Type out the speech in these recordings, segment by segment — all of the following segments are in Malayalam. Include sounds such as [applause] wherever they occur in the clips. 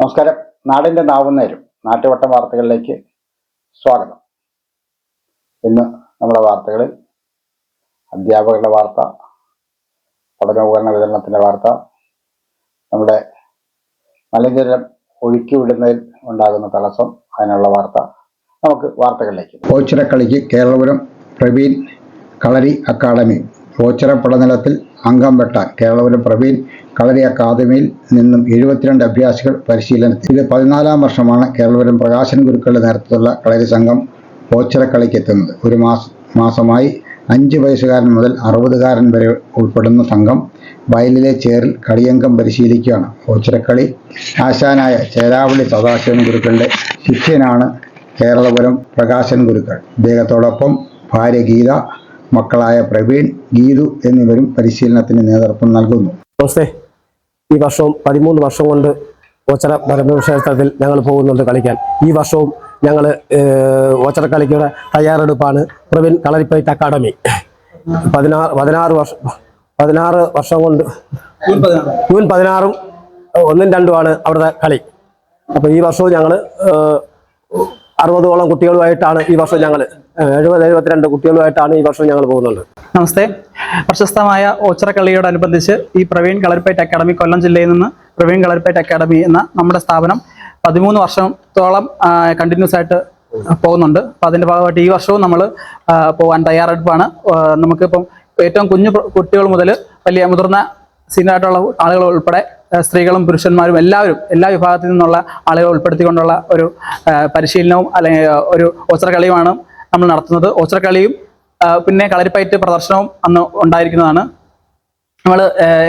നമസ്കാരം. നാടിന്റെ നാവുന്നേരും നാട്ടുവട്ട വാർത്തകളിലേക്ക് സ്വാഗതം. ഇന്ന് നമ്മുടെ വാർത്തകളിൽ അധ്യാപകരുടെ വാർത്ത പഠനോപകരണ വിതരണത്തിന്റെ വാർത്ത നമ്മുടെ മലിനജലം ഒഴുക്കി വിടുന്നതിൽ ഉണ്ടാകുന്ന തടസ്സം അതിനുള്ള വാർത്ത. നമുക്ക് വാർത്തകളിലേക്ക് ഓച്ചിറക്കളിക്ക് കേരളപുരം പ്രവീൺ കളരി അക്കാദമി ഓച്ചിറ പടനിലത്തിൽ അംഗം വെട്ടാൻ കേരളപുരം പ്രവീൺ കളരി അക്കാദമിയിൽ നിന്നും എഴുപത്തിരണ്ട് അഭ്യാസികൾ പരിശീലനത്തിൽ. ഇത് പതിനാലാം വർഷമാണ് കേരളപുരം പ്രകാശൻ ഗുരുക്കളുടെ നേതൃത്വത്തിലുള്ള കളരി സംഘം ഓച്ചിറക്കളിക്ക് എത്തുന്നത് ഒരു മാസ മാസമായി അഞ്ച് വയസ്സുകാരൻ മുതൽ അറുപതുകാരൻ വരെ ഉൾപ്പെടുന്ന സംഘം വയലിലെ ചേറിൽ കളിയംഗം പരിശീലിക്കുകയാണ്. ഓച്ചിറക്കളി ആശാനായ ചേരാവളി സദാശിവൻ ഗുരുക്കളുടെ ശിഷ്യനാണ് കേരളപുരം പ്രകാശൻ ഗുരുക്കൾ. ഇദ്ദേഹത്തോടൊപ്പം ഭാര്യ ഗീത മക്കളായ പ്രവീൺ ഗീതു എന്നിവരും പരിശീലനത്തിന് നേതൃത്വം നൽകുന്നു. ഈ വർഷവും പതിമൂന്ന് വർഷം കൊണ്ട് ഓച്ചറ പരമക്ഷേത്രത്തിൽ ഞങ്ങൾ പോകുന്നുണ്ട് കളിക്കാൻ. ഈ വർഷവും ഞങ്ങൾ ഓച്ചറ കളിക്കുടെ തയ്യാറെടുപ്പാണ് പ്രവീൺ കളരിപ്പയറ്റ് അക്കാഡമി. പതിനാറ് പതിനാറ് വർഷം പതിനാറ് വർഷം കൊണ്ട് ജൂൺ പതിനാറും ഒന്നും രണ്ടുമാണ് അവിടുത്തെ കളി. അപ്പോൾ ഈ വർഷവും ഞങ്ങൾ അറുപതോളം കുട്ടികളുമായിട്ടാണ് ഈ വർഷം ഞങ്ങൾ എഴുപത് എഴുപത്തിരണ്ട് കുട്ടികളുമായിട്ടാണ് ഈ വർഷം ഞങ്ങൾ പോകുന്നത്. നമസ്തേ. പ്രശസ്തമായ ഓച്ചിറക്കളിയോടനുബന്ധിച്ച് ഈ പ്രവീൺ കളരിപ്പേറ്റ് അക്കാദമി കൊല്ലം ജില്ലയിൽ നിന്ന് പ്രവീൺ കളരിപ്പേറ്റ് അക്കാദമി എന്ന നമ്മുടെ സ്ഥാപനം പതിമൂന്ന് വർഷത്തോളം കണ്ടിന്യൂസ് ആയിട്ട് പോകുന്നുണ്ട്. അപ്പം അതിന്റെ ഭാഗമായിട്ട് ഈ വർഷവും നമ്മൾ പോകാൻ തയ്യാറെടുപ്പാണ്. നമുക്കിപ്പം ഏറ്റവും കുഞ്ഞു കുട്ടികൾ മുതൽ വലിയ മുതിർന്ന സീനിയർ ആയിട്ടുള്ള ആളുകൾ ഉൾപ്പെടെ സ്ത്രീകളും പുരുഷന്മാരും എല്ലാവരും എല്ലാ വിഭാഗത്തിൽ നിന്നുള്ള ആളുകളെ ഉൾപ്പെടുത്തിക്കൊണ്ടുള്ള ഒരു പരിശീലനവും അല്ലെങ്കിൽ ഒരു ഒരു ഓച്ചറക്കളിയുമാണ് നമ്മൾ നടത്തുന്നത്. ഓച്ചറക്കളിയും പിന്നെ കളരിപ്പയറ്റ് പ്രദർശനവും അന്ന് ഉണ്ടായിരിക്കുന്നതാണ്. നമ്മൾ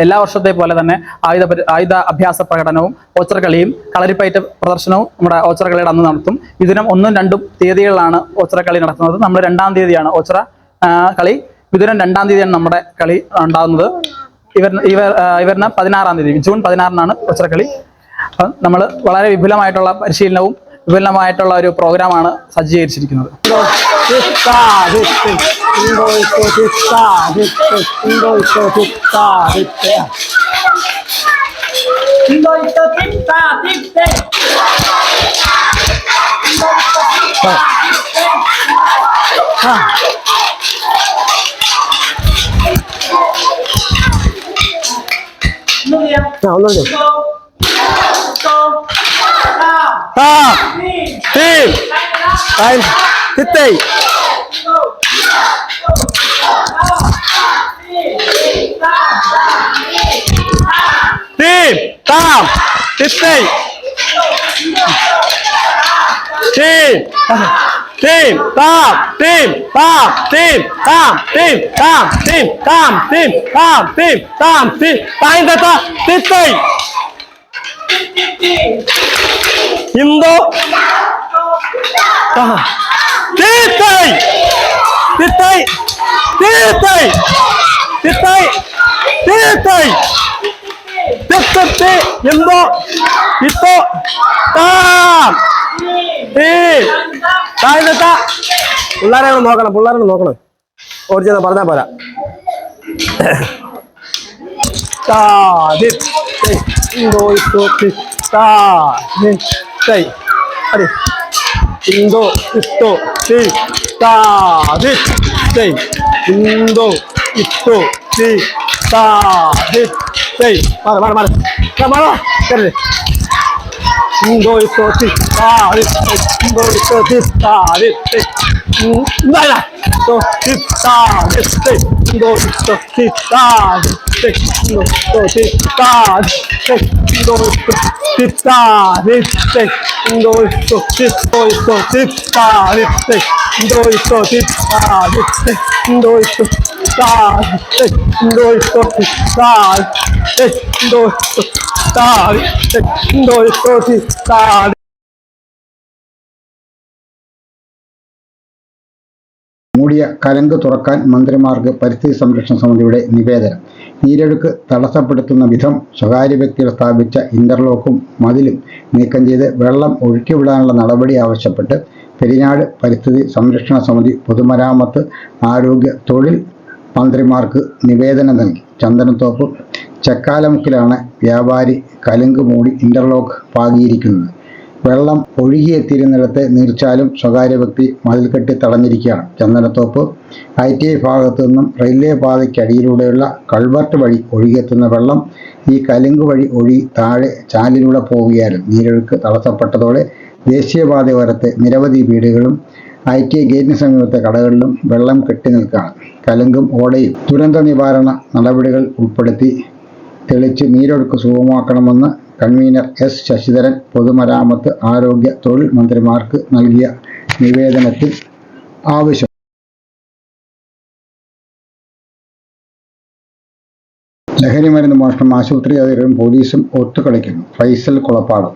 എല്ലാ വർഷത്തെ പോലെ തന്നെ ആയുധ ആയുധ അഭ്യാസ പ്രകടനവും ഓച്ചറക്കളിയും കളരിപ്പയറ്റ് പ്രദർശനവും നമ്മുടെ ഓച്ചറക്കളിയുടെ അന്ന് നടത്തും. ഇതിനും ഒന്നും രണ്ടും തീയതികളിലാണ് ഓച്ചറക്കളി നടത്തുന്നത്. നമ്മൾ രണ്ടാം തീയതിയാണ് ഓച്ചറ കളി. മിഥുനം രണ്ടാം തീയതിയാണ് നമ്മുടെ കളി ഉണ്ടാകുന്നത്. ഇവർ ഇവർ ഇവരുടെ പതിനാറാം തീയതി ജൂൺ പതിനാറിനാണ് ഓച്ചറക്കളി. അപ്പം നമ്മൾ വളരെ വിപുലമായിട്ടുള്ള പരിശീലനവും വിപുലമായിട്ടുള്ള ഒരു പ്രോഗ്രാമാണ് സജ്ജീകരിച്ചിരിക്കുന്നത്. ആ ഒന്നുകൂടി ആ ടീം ടൈം തിത്തൈ ടീം താം തിത്തൈ ടീം ടീം താം ടീം താം ടീം താം ടീം താം ടീം താം ടീം താം ടീം താം ടീം ടൈം തത്ത തിത്തൈ തീത്തൈ തീത്തൈ തീത്തൈ തീത്തൈ തീത്തൈ തിത്തത്തി എന്തോ? ഇത്തോ താം തീ തായ് തെത്ത പിള്ളേരെ ഒന്ന് നോക്കണം. പിള്ളേരെ ഒന്ന് നോക്കണം. ഓടിച്ചെന്നാ പറഞ്ഞാ പോരാ. താ ദി തൈ ഇന്തോ ഇത്തോ തി താ ദി തൈ അടി ഇന്തോ ഇത്തോ തി താ ദി തൈ ഇന്തോ ഇത്തോ തി താ ദി തൈ മാറ മാറ മാറ മാറ കരേ ഇന്തോ ഇത്തോ തി താ ദി തൈ ഇന്തോ ഇത്തോ തി താ ദി തൈ ഇതാ ഇത്തോ തി താ ദി തൈ ഇന്തോ ഇത്തോ തി താ ദി തൈ ഇന്തോ ഇത്തോ തി താ ദി തൈ ഇന്തോ ഇത്തോ തി താ ദി തൈ ഇന്തോ ഇത്തോ തി ഇന്തോ ഇത്തോ തി താ ദി തൈ ഇന്തോ ഇത്തോ തി താ ദി തൈ ഇന്തോ ഇത്തോ താ ദി തൈ മൂടിയ കലങ്ക് തുറക്കാൻ മന്ത്രിമാർക്ക് പരിസ്ഥിതി സംരക്ഷണ സമിതിയുടെ നിവേദനം. നീരൊഴുക്ക് തടസ്സപ്പെടുത്തുന്ന വിധം സ്വകാര്യ വ്യക്തികൾ സ്ഥാപിച്ച ഇന്റർലോക്കും മതിലും നീക്കം ചെയ്ത് വെള്ളം ഒഴുക്കിവിടാനുള്ള നടപടി ആവശ്യപ്പെട്ട് പെരിനാട് പരിസ്ഥിതി സംരക്ഷണ സമിതി പൊതുമരാമത്ത് ആരോഗ്യ തൊഴിൽ മന്ത്രിമാർക്ക് നിവേദനം നൽകി. ചന്ദനത്തോപ്പ് ചക്കാലമുക്കിലാണ് വ്യാപാരി കലുങ്ക് മൂടി ഇന്റർലോക്ക് പാകിയിരിക്കുന്നത്. വെള്ളം ഒഴുകിയെത്തിയിരുന്നിടത്ത് നീർച്ചാലും സ്വകാര്യ വ്യക്തി മതിൽ കെട്ടി തടഞ്ഞിരിക്കുകയാണ്. ചന്ദനത്തോപ്പ് ഐ ടി ഐ ഭാഗത്തു നിന്നും റെയിൽവേ പാതയ്ക്കടിയിലൂടെയുള്ള കൾവർട്ട് വഴി ഒഴുകിയെത്തുന്ന വെള്ളം ഈ കലുങ്ക് വഴി ഒഴുകി താഴെ ചാലിലൂടെ പോവുകയാലും നീരൊഴുക്ക് തടസ്സപ്പെട്ടതോടെ ദേശീയപാത ഓരത്ത് നിരവധി വീടുകളും ഐ ടി ഐ ഗേറ്റിന് സമീപത്തെ കടകളിലും വെള്ളം കെട്ടി നിൽക്കുകയാണ്. കലുങ്കും ഓടയും ദുരന്ത നിവാരണ നടപടികൾ ഉൾപ്പെടുത്തി തെളിച്ച് നീരൊഴുക്ക് സുഗമമാക്കണമെന്ന് കൺവീനർ എസ് ശശിധരൻ പൊതുമരാമത്ത് ആരോഗ്യ തൊഴിൽ മന്ത്രിമാർക്ക് നൽകിയ നിവേദനത്തിൽ ആവശ്യം. ലഹരി മരുന്ന് മോഷണം ആശുപത്രി അധികൃതരും പോലീസും ഒത്തുകളിക്കുന്നു. ഫൈസൽ കുളപ്പാടം.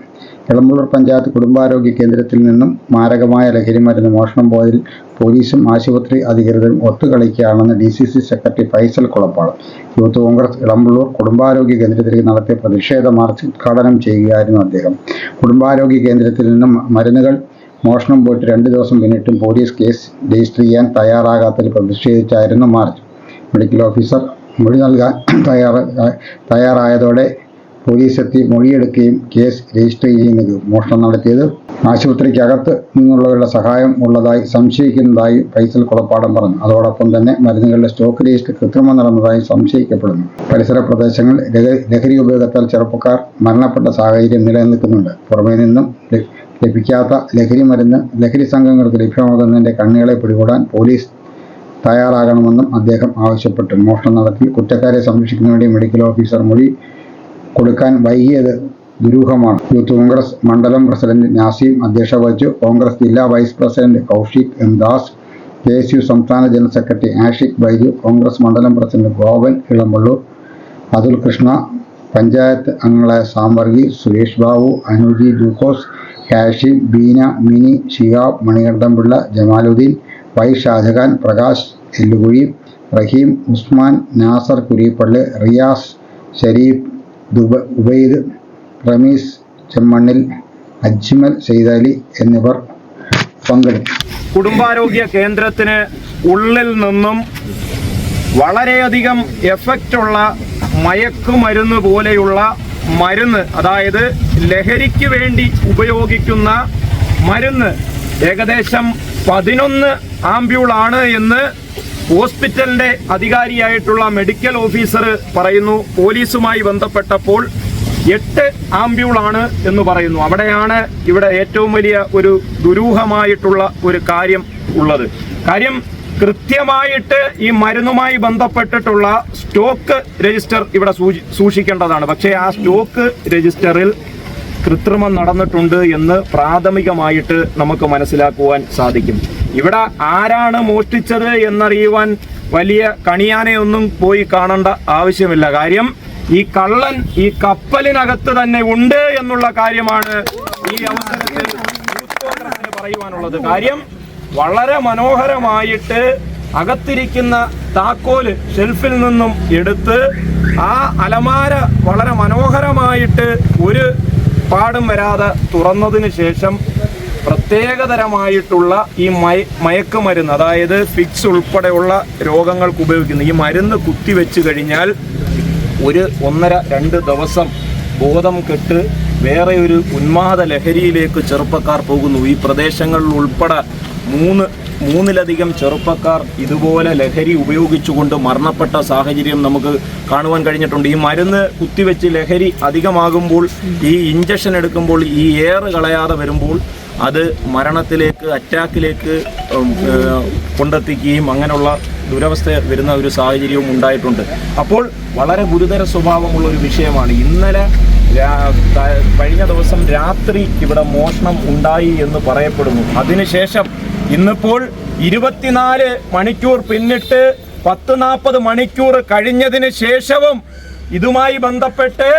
ഇളമ്പുള്ളൂർ പഞ്ചായത്ത് കുടുംബാരോഗ്യ കേന്ദ്രത്തിൽ നിന്നും മാരകമായ ലഹരി മരുന്ന് മോഷണം പോയതിൽ പോലീസും ആശുപത്രി അധികൃതരും ഒത്തുകളിക്കുകയാണെന്ന് D C C secretary Faisal Kulappadam. Youth Congress Elampalloor കുടുംബാരോഗ്യ കേന്ദ്രത്തിലേക്ക് നടത്തിയ പ്രതിഷേധ മാർച്ച് ഉദ്ഘാടനം ചെയ്യുകയായിരുന്നു അദ്ദേഹം. കുടുംബാരോഗ്യ കേന്ദ്രത്തിൽ നിന്നും മരുന്നുകൾ മോഷണം പോയിട്ട് രണ്ട് ദിവസം പിന്നിട്ടും പോലീസ് കേസ് രജിസ്റ്റർ ചെയ്യാൻ തയ്യാറാകാത്തതിൽ പ്രതിഷേധിച്ചായിരുന്നു മാർച്ച്. മെഡിക്കൽ ഓഫീസർ മൊഴി നൽകാൻ [clears throat] തയ്യാറ തയ്യാറായതോടെ പോലീസെത്തി മൊഴിയെടുക്കുകയും കേസ് രജിസ്റ്റർ ചെയ്യുകയും ചെയ്തു. മോഷണം നടത്തിയത് ആശുപത്രിക്കകത്ത് നിന്നുള്ളവരുടെ സഹായം ഉള്ളതായി സംശയിക്കുന്നതായി ഫൈസൽ കുളപ്പാടം പറഞ്ഞു. അതോടൊപ്പം തന്നെ മരുന്നുകളുടെ സ്റ്റോക്ക് രജിസ്റ്റർ കൃത്രിമം നടന്നതായി സംശയിക്കപ്പെടുന്നു. പരിസര പ്രദേശങ്ങളിൽ ലഹ- ലഹരി ഉപയോഗത്താൽ ചെറുപ്പക്കാർ മരണപ്പെട്ട സാഹചര്യം നിലനിൽക്കുന്നുണ്ട്. പുറമേ നിന്നും ലഭിക്കാത്ത ലഹരി മരുന്ന് ലഹരി സംഘങ്ങൾക്ക് ലഭ്യമാകുന്നതിന്റെ കണ്ണികളെ പിടികൂടാൻ പോലീസ് തയ്യാറാകണമെന്നും അദ്ദേഹം ആവശ്യപ്പെട്ടു. മോഷണം നടത്തി കുറ്റക്കാരെ സംരക്ഷിക്കുന്നതിനുവേണ്ടി മെഡിക്കൽ ഓഫീസർ മൊഴി കൊടുക്കാൻ വൈകിയത് ദുരൂഹമാണ്. യൂത്ത് കോൺഗ്രസ് മണ്ഡലം പ്രസിഡന്റ് നാസീം അധ്യക്ഷത വഹിച്ചു. കോൺഗ്രസ് ജില്ലാ vice president Koushik M Das K S U സംസ്ഥാന ജനറൽ സെക്രട്ടറി ആഷിഖ് ബൈജു കോൺഗ്രസ് മണ്ഡലം പ്രസിഡന്റ് ഗോവൻ ഇളമ്പള്ളൂർ അതുൽ കൃഷ്ണ പഞ്ചായത്ത് അംഗങ്ങളായ സാംവർഗി സുരേഷ് ബാബു അനുജി ജൂക്കോസ് ഹാഷിം ബീന മിനി ഷിഹാബ് മണികണ്ഠൻപിള്ള ജമാലുദ്ദീൻ വൈ ഷാജഹാൻ പ്രകാശ് എല്ലുകുഴി റഹീം ഉസ്മാൻ നാസർ കുരിപ്പള്ളി റിയാസ് ഷരീഫ് ദുബ ഉബൈദ് റമീസ് ചെമ്മണ്ണിൽ അജ്മൽ സെയ്താലി എന്നിവർ പങ്കെടുത്തു. കുടുംബാരോഗ്യ കേന്ദ്രത്തിന് ഉള്ളിൽ നിന്നും വളരെയധികം എഫക്റ്റുള്ള മയക്കുമരുന്ന് പോലെയുള്ള മരുന്ന് അതായത് ലഹരിക്ക് വേണ്ടി ഉപയോഗിക്കുന്ന മരുന്ന് ഏകദേശം പതിനൊന്ന് ആംബ്യൂളാണ് എന്ന് ഹോസ്പിറ്റലിന്റെ അധികാരിയായിട്ടുള്ള മെഡിക്കൽ ഓഫീസർ പറയുന്നു പോലീസുമായി ബന്ധപ്പെട്ടപ്പോൾ എട്ട് ആംബ്യൂളാണ് എന്ന് പറയുന്നു. അവിടെയാണ് ഇവിടെ ഏറ്റവും വലിയ ഒരു ദുരൂഹമായിട്ടുള്ള ഒരു കാര്യം ഉള്ളത്. കാര്യം കൃത്യമായിട്ട് ഈ മരുന്നുമായി ബന്ധപ്പെട്ടിട്ടുള്ള സ്റ്റോക്ക് രജിസ്റ്റർ ഇവിടെ സൂക്ഷിക്കേണ്ടതാണ്. പക്ഷേ ആ സ്റ്റോക്ക് രജിസ്റ്ററിൽ കൃത്രിമം നടന്നിട്ടുണ്ട് എന്ന് പ്രാഥമികമായിട്ട് നമുക്ക് മനസ്സിലാക്കുവാൻ സാധിക്കും. ഇവിടെ ആരാണ് മോഷ്ടിച്ചത് എന്നറിയുവാൻ വലിയ കണിയാനയൊന്നും പോയി കാണേണ്ട ആവശ്യമില്ല. കാര്യം ഈ കള്ളൻ ഈ കപ്പലിനകത്ത് തന്നെ ഉണ്ട് എന്നുള്ള കാര്യമാണ് ഈ അവസരത്തിൽ പറയുവാനുള്ളത്. കാര്യം വളരെ മനോഹരമായിട്ട് അകത്തിരിക്കുന്ന താക്കോൽ ഷെൽഫിൽ നിന്നും എടുത്ത് ആ അലമാര വളരെ മനോഹരമായിട്ട് ഒരു പാടും വരാതെ തുറന്നതിന് ശേഷം പ്രത്യേകതരമായിട്ടുള്ള ഈ മയ മയക്കുമരുന്ന് അതായത് ഫിക്സ് ഉൾപ്പെടെയുള്ള രോഗങ്ങൾക്ക് ഉപയോഗിക്കുന്നു ഈ മരുന്ന് കുത്തിവെച്ച് കഴിഞ്ഞാൽ ഒരു ഒന്നര രണ്ട് ദിവസം ബോധം കെട്ട് വേറെ ഒരു ഉന്മാദ ലഹരിയിലേക്ക് ചെറുപ്പക്കാർ പോകുന്നു. ഈ പ്രദേശങ്ങളിൽ ഉൾപ്പെടെ മൂന്ന് മൂന്നിലധികം ചെറുപ്പക്കാർ ഇതുപോലെ ലഹരി ഉപയോഗിച്ചുകൊണ്ട് മരണപ്പെട്ട സാഹചര്യം നമുക്ക് കാണുവാൻ കഴിഞ്ഞിട്ടുണ്ട്. ഈ മരുന്ന് കുത്തിവെച്ച് ലഹരി അധികമാകുമ്പോൾ ഈ ഇഞ്ചക്ഷൻ എടുക്കുമ്പോൾ ഈ എയർ കളയാതെ വരുമ്പോൾ അത് മരണത്തിലേക്ക് അറ്റാക്കിലേക്ക് കൊണ്ടെത്തിക്കുകയും അങ്ങനെയുള്ള ദുരവസ്ഥ വരുന്ന ഒരു സാഹചര്യവും ഉണ്ടായിട്ടുണ്ട്. അപ്പോൾ വളരെ ഗുരുതര സ്വഭാവമുള്ള ഒരു വിഷയമാണ്. ഇന്നലെ കഴിഞ്ഞ ദിവസം രാത്രി ഇവിടെ മോഷണം ഉണ്ടായി എന്ന് പറയപ്പെടുന്നു. അതിനുശേഷം ഇന്നിപ്പോൾ ഇരുപത്തിനാല് മണിക്കൂർ പിന്നിട്ട് പത്ത് നാൽപ്പത് മണിക്കൂർ കഴിഞ്ഞതിന് ശേഷവും ഇതുമായി ബന്ധപ്പെട്ട്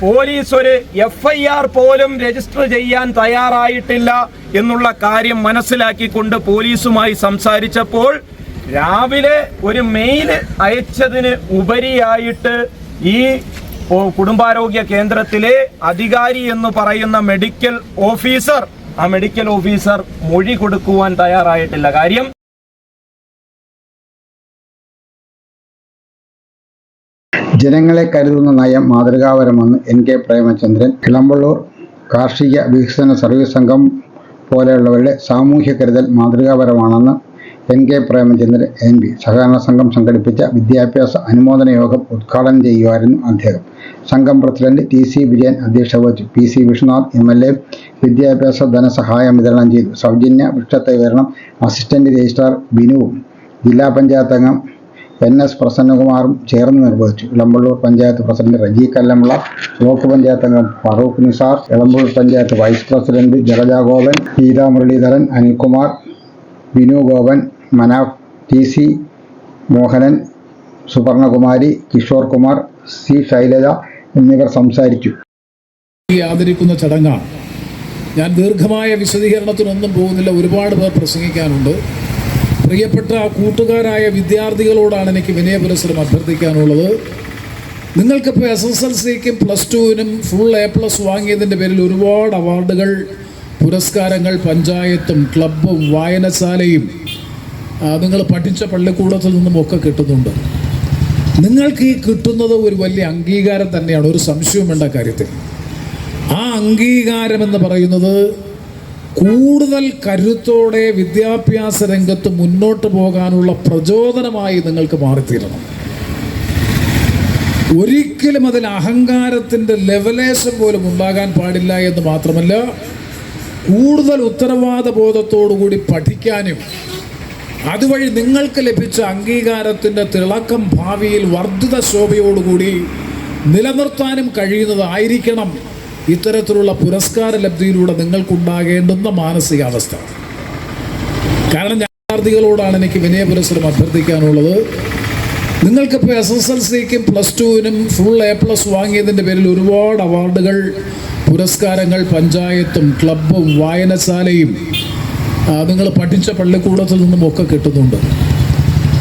പോലീസ് ഒരു എഫ് ഐ ആർ പോലും രജിസ്റ്റർ ചെയ്യാൻ തയ്യാറായിട്ടില്ല എന്നുള്ള കാര്യം മനസ്സിലാക്കിക്കൊണ്ട് പോലീസുമായി സംസാരിച്ചപ്പോൾ രാവിലെ ഒരു മെയിൽ അയച്ചതിന് ഉപരിയായിട്ട് ഈ കുടുംബാരോഗ്യ കേന്ദ്രത്തിലെ അധികാരി എന്ന് പറയുന്ന മെഡിക്കൽ ഓഫീസർ ആ മെഡിക്കൽ ഓഫീസർ മൊഴി കൊടുക്കുവാൻ തയ്യാറായിട്ടില്ല. കാര്യം ജനങ്ങളെ കരുതുന്ന നയം മാതൃകാപരമെന്ന് എൻ കെ പ്രേമചന്ദ്രൻ ഇളമ്പള്ളൂർ കാർഷിക വികസന സർവീസ് സംഘം പോലെയുള്ളവരുടെ സാമൂഹ്യ കരുതൽ മാതൃകാപരമാണെന്ന് N K Premachandran M P. സഹകരണ സംഘം സംഘടിപ്പിച്ച വിദ്യാഭ്യാസ അനുമോദന യോഗം ഉദ്ഘാടനം ചെയ്യുമായിരുന്നു അദ്ദേഹം. സംഘം പ്രസിഡന്റ് ടി സി വിജയൻ അധ്യക്ഷത വഹിച്ചു. P C Vishnunath M L A വിദ്യാഭ്യാസ ധനസഹായം വിതരണം ചെയ്തു. സൗജന്യ വൃക്ഷത്തെ വിതരണം അസിസ്റ്റന്റ് രജിസ്ട്രാർ ബിനുവും ജില്ലാ പഞ്ചായത്ത് അംഗം എൻ എസ് പ്രസന്നകുമാറും ചേർന്ന് നിർവഹിച്ചു. ഇളമ്പള്ളൂർ പഞ്ചായത്ത് പ്രസിഡന്റ് റജി കല്ലമ്പിള്ള ബ്ലോക്ക് പഞ്ചായത്ത് അംഗം Farooq Nizar Elampalloor panchayat vice president Jalaja Gopan Geetha Muraleedharan Anilkumar Vinu Gopan Manaf T C Mohanan Suvarnakumari Kishore Kumar C Shailaja എന്നിവർ സംസാരിച്ചു. ആദരിക്കുന്ന ചടങ്ങാണ്. ഞാൻ ദീർഘമായ വിശദീകരണത്തിനൊന്നും പോകുന്നില്ല. ഒരുപാട് പേർ പ്രസംഗിക്കാനുണ്ട്. പ്രിയപ്പെട്ട ആ കൂട്ടുകാരായ വിദ്യാർത്ഥികളോടാണ് എനിക്ക് വിനയ പുരസ്സരം അഭ്യർത്ഥിക്കാനുള്ളത് നിങ്ങൾക്കിപ്പോൾ എസ് എസ് എൽ സിക്കും പ്ലസ് ടുവിനും ഫുൾ എ പ്ലസ് വാങ്ങിയതിന്റെ പേരിൽ ഒരുപാട് അവാർഡുകൾ പുരസ്കാരങ്ങൾ പഞ്ചായത്തും ക്ലബും വായനശാലയും നിങ്ങൾ പഠിച്ച പള്ളിക്കൂടത്തിൽ നിന്നും ഒക്കെ കിട്ടുന്നുണ്ട്. നിങ്ങൾക്ക് ഈ കിട്ടുന്നത് ഒരു വലിയ അംഗീകാരം തന്നെയാണ്. ഒരു സംശയവും വേണ്ട കാര്യത്തിൽ. ആ അംഗീകാരം എന്ന് പറയുന്നത് കൂടുതൽ കരുത്തോടെ വിദ്യാഭ്യാസ രംഗത്ത് മുന്നോട്ട് പോകാനുള്ള പ്രചോദനമായി നിങ്ങൾക്ക് മാറിത്തീരണം. ഒരിക്കലും അതിൽ അഹങ്കാരത്തിന്റെ ലെവലേഷൻ പോലും ഉണ്ടാകാൻ പാടില്ല എന്ന് മാത്രമല്ല കൂടുതൽ ഉത്തരവാദ ബോധത്തോടുകൂടി പഠിക്കാനും അതുവഴി നിങ്ങൾക്ക് ലഭിച്ച അംഗീകാരത്തിന്റെ തിളക്കം ഭാവിയിൽ വർദ്ധിത ശോഭയോടുകൂടി നിലനിർത്താനും കഴിയുന്നതായിരിക്കണം. ഇത്തരത്തിലുള്ള പുരസ്കാര ലബ്ധിയിലൂടെ നിങ്ങൾക്കുണ്ടാകേണ്ടുന്ന മാനസികാവസ്ഥ. കാരണം വിദ്യാർത്ഥികളോടാണ് എനിക്ക് വിനയ പുരസ്സരം അഭ്യർത്ഥിക്കാനുള്ളത് നിങ്ങൾക്കിപ്പോൾ എസ് എസ് എൽ സിക്കും പ്ലസ് ടുവിനും ഫുൾ എ പ്ലസ് വാങ്ങിയതിന്റെ പേരിൽ ഒരുപാട് അവാർഡുകൾ പുരസ്കാരങ്ങൾ പഞ്ചായത്തും ക്ലബും വായനശാലയും നിങ്ങൾ പഠിച്ച പള്ളിക്കൂടത്തിൽ നിന്നും ഒക്കെ കിട്ടുന്നുണ്ട്.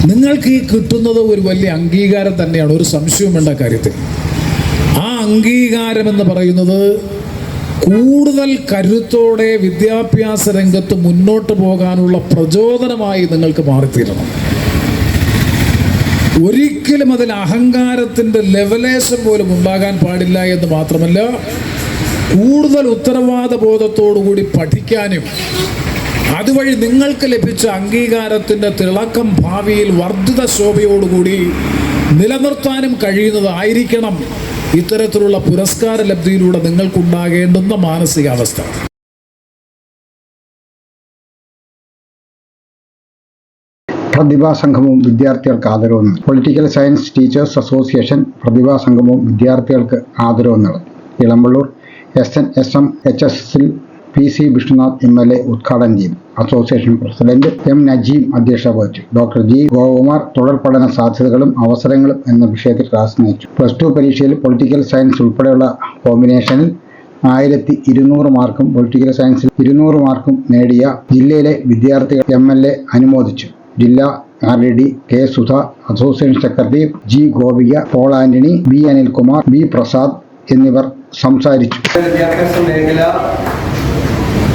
നിങ്ങൾക്ക് ഈ കിട്ടുന്നത് ഒരു വലിയ അംഗീകാരം തന്നെയാണ്. ഒരു സംശയവും വേണ്ട കാര്യത്തിൽ. ആ അംഗീകാരം എന്ന് പറയുന്നത് കൂടുതൽ കരുത്തോടെ വിദ്യാഭ്യാസ രംഗത്ത് മുന്നോട്ട് പോകാനുള്ള പ്രചോദനമായി നിങ്ങൾക്ക് മാറിത്തീരണം. ഒരിക്കലും അതിൽ അഹങ്കാരത്തിന്റെ ലെവലേഷൻ പോലും ഉണ്ടാകാൻ പാടില്ല എന്ന് മാത്രമല്ല കൂടുതൽ ഉത്തരവാദ ബോധത്തോടുകൂടി പഠിക്കാനും അതുവഴി നിങ്ങൾക്ക് ലഭിച്ച അംഗീകാരത്തിന്റെ തിളക്കം ഭാവിയിൽ വർദ്ധിത ശോഭയോടുകൂടി നിലനിർത്താനും കഴിയുന്നതായിരിക്കണം ഇത്തരത്തിലുള്ള പുരസ്കാര ലബ്ധിയിലൂടെ നിങ്ങൾക്കുണ്ടാകേണ്ടുന്ന മാനസികാവസ്ഥ. പ്രതിഭാ സംഘവും വിദ്യാർത്ഥികൾക്ക് ആദരവ് നൽകി പൊളിറ്റിക്കൽ സയൻസ് ടീച്ചേഴ്സ് അസോസിയേഷൻ പ്രതിഭാ സംഘവും വിദ്യാർത്ഥികൾക്ക് ആദരവ് നൽകി Elampalloor S N S M H S എസിൽ P C Vishnunath M L A ഉദ്ഘാടനം ചെയ്തു അസോസിയേഷൻ പ്രസിഡന്റ് എം നജീം അധ്യക്ഷത വഹിച്ചു. ഡോക്ടർ ജി ഗോകുമാർ തുടർ പഠന സാധ്യതകളും അവസരങ്ങളും എന്ന വിഷയത്തിൽ ക്ലാസ് നയിച്ചു. പ്ലസ് ടു പരീക്ഷയിൽ പൊളിറ്റിക്കൽ സയൻസ് ഉൾപ്പെടെയുള്ള കോമ്പിനേഷനിൽ ആയിരത്തി ഇരുന്നൂറ് മാർക്കും പൊളിറ്റിക്കൽ സയൻസിൽ ഇരുന്നൂറ് മാർക്കും നേടിയ ജില്ലയിലെ വിദ്യാർത്ഥികൾ എം എൽ എ അനുമോദിച്ചു. ജില്ലാ R D D K Sudha association secretary G Gopika Paul Antony B Anilkumar B Prasad എന്നിവർ സംസാരിച്ചു. വിദ്യാഭ്യാസ മേഖല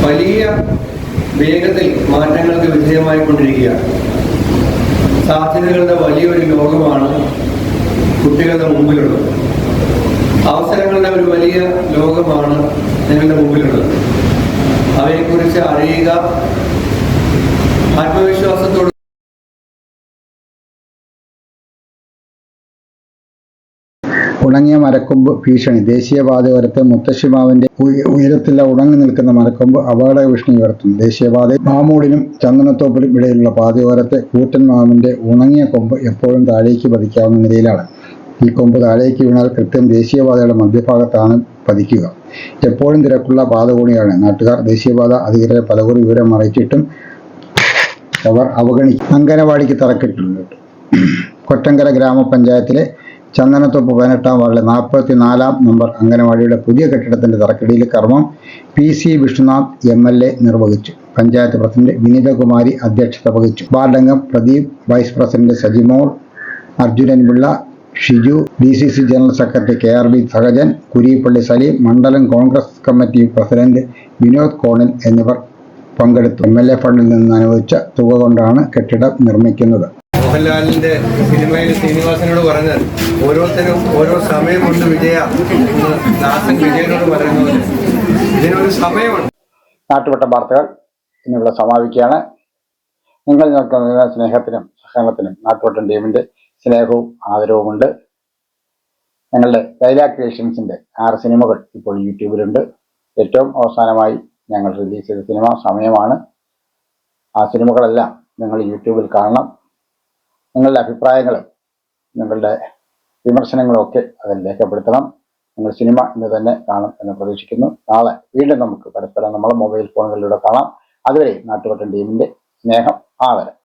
വലിയ വേഗത്തിൽ മാറ്റങ്ങൾക്ക് വിധേയമായി കൊണ്ടിരിക്കുകയാണ് സാധ്യതകളുടെ വലിയൊരു ലോകമാണ് കുട്ടികളുടെ മുമ്പിലുള്ളത്. അവസരങ്ങളുടെ ഒരു വലിയ ലോകമാണ് നിങ്ങളുടെ മുമ്പിലുള്ളത്. അവയെക്കുറിച്ച് അറിയുക ആത്മവിശ്വാസത്തോട് ഉണങ്ങിയ മരക്കൊമ്പ് ഭീഷണി. ദേശീയപാതയോരത്തെ മുത്തശ്ശിമാവിന്റെ ഉയ- ഉയരത്തിൽ ഉണങ്ങി നിൽക്കുന്ന മരക്കൊമ്പ് അപകട ഭീഷണി ഉയർത്തുന്നു. ദേശീയപാത മാമൂടിനും ചന്ദനത്തോപ്പിലും ഇടയിലുള്ള പാതയോരത്തെ കൂറ്റൻ മാവിന്റെ ഉണങ്ങിയ കൊമ്പ് എപ്പോഴും താഴേക്ക് പതിക്കാവുന്ന നിലയിലാണ്. ഈ കൊമ്പ് താഴേക്ക് വീണാൽ കൃത്യം ദേശീയപാതയുടെ മധ്യഭാഗത്താണ് പതിക്കുക. എപ്പോഴും തിരക്കുള്ള പാത കൂടിയാണ്. നാട്ടുകാർ ദേശീയപാത അധികൃതരെ പലകുറി വിവരം അറിയിച്ചിട്ടും അവർ അവഗണിക്കും അങ്കനവാടിക്ക് തറക്കിട്ടുണ്ട് കൊറ്റങ്കര ഗ്രാമപഞ്ചായത്തിലെ ചന്ദനത്തോപ്പ് പതിനെട്ടാം വാർഡിലെ നാൽപ്പത്തി നാലാം നമ്പർ അംഗനവാടിയുടെ പുതിയ കെട്ടിടത്തിന്റെ തറക്കടിയിലെ കർമ്മം P C Vishnunath M L A നിർവഹിച്ചു. പഞ്ചായത്ത് പ്രസിഡന്റ് വിനീതകുമാരി അധ്യക്ഷത വഹിച്ചു. വാർഡംഗം Pradeep vice president Sajimol Arjunan Pillai Shiju D C C general secretary K R B Sahajan Kurippally Saleem മണ്ഡലം കോൺഗ്രസ് കമ്മിറ്റി പ്രസിഡന്റ് വിനോദ് കോണിൽ എന്നിവർ പങ്കെടുത്തു. എം എൽ എ ഫണ്ടിൽ നിന്ന് അനുവദിച്ച തുക കൊണ്ടാണ് കെട്ടിടം നിർമ്മിക്കുന്നത്. മോഹൻലാലിന്റെ സിനിമയിൽ ശ്രീനിവാസനോട് പറഞ്ഞത് ഓരോരുത്തരും ഓരോ സമയമുണ്ട് വിജയ എന്ന് വിജയനോട് പറയുന്നത് ഇതിനൊരു സമയമുണ്ട്. നാട്ടുവട്ട വാർത്തകൾ ഇന്നിവിടെ സമാപിക്കുകയാണ്. നിങ്ങൾ നിങ്ങൾക്ക് സ്നേഹത്തിനും സഹകരണത്തിനും നാട്ടുവട്ടം ടീമിന്റെ സ്നേഹവും ആദരവുമുണ്ട്. ഞങ്ങളുടെ ലൈല ക്രിയേഷൻസിന്റെ ആറ് സിനിമകൾ ഇപ്പോൾ യൂട്യൂബിലുണ്ട്. ഏറ്റവും അവസാനമായി ഞങ്ങൾ റിലീസ് ചെയ്ത സിനിമ സമയമാണ്. ആ സിനിമകളെല്ലാം നിങ്ങൾ യൂട്യൂബിൽ കാണണം. നിങ്ങളുടെ അഭിപ്രായങ്ങളും നിങ്ങളുടെ വിമർശനങ്ങളും ഒക്കെ അതിൽ രേഖപ്പെടുത്തണം. നിങ്ങൾ സിനിമ ഇന്ന് തന്നെ കാണും എന്ന് പ്രതീക്ഷിക്കുന്നു. നാളെ വീണ്ടും നമുക്ക് പരസ്പരം നമ്മളെ മൊബൈൽ ഫോണുകളിലൂടെ കാണാം. അതുവരെ നാട്ടുവട്ടം ടീമിന്റെ സ്നേഹം ആദരം.